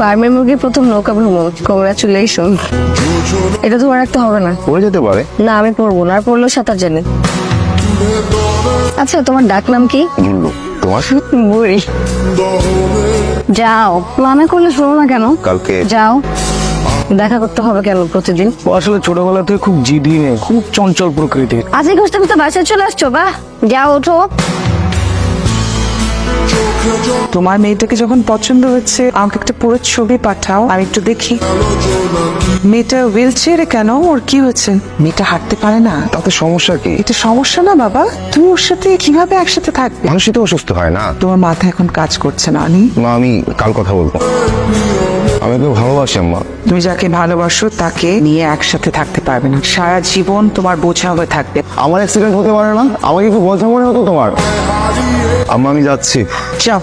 ফার্মের মুরগির প্রথম নৌকা ভ্রমণ। কংগ্রাচুলেশন এটা তোমার রাখতে হবে না। পড়ে যেতে পারে। না আমি পড়ব না আর পড়লেও সাঁতার জানি। আচ্ছা তোমার ডাক নাম কি? গুল্লু তোমার? বুড়ি। যাও। প্ল্যানে করলে শোনো না কেন? কালকে। যাও। দেখা করতে হবে কেন প্রতিদিন? ও আসলে ছোটবেলা থেকে খুব জিদি নেই খুব চঞ্চল প্রকৃতির। আজকে ঘুরতে ঘুরতে বাসায় চলে আসছো বা যাও ওঠো। তোমার মেয়েটাকে যখন পছন্দ হচ্ছে আমাকে একটা পুরো ছবি পাঠাও আমি একটু দেখি। মেয়েটা হুইল চেয়ারে কেন? ওর কি হয়েছে মেয়েটা হাঁটতে পারে না। তাতে সমস্যা কি? এটা সমস্যা না বাবা? তুমি ওর সাথে কীভাবে একসাথে থাকবে? মানুষই তো অসুস্থ হয় না। তোমার মাথা এখন কাজ করছে না অনি মা আমি কাল কথা বলব। আমি তো ভালোবাসি আম্মা। তুমি যাকে ভালোবাসো তাকে নিয়ে একসাথে থাকতে পারবে না। সারা জীবন তোমার বোঝা হয়ে থাকবে। আমার অ্যাক্সিডেন্ট হতে পারে না? আমাকে একটু বোঝা মনে হতো তোমার? আমি যাচ্ছি। যাও।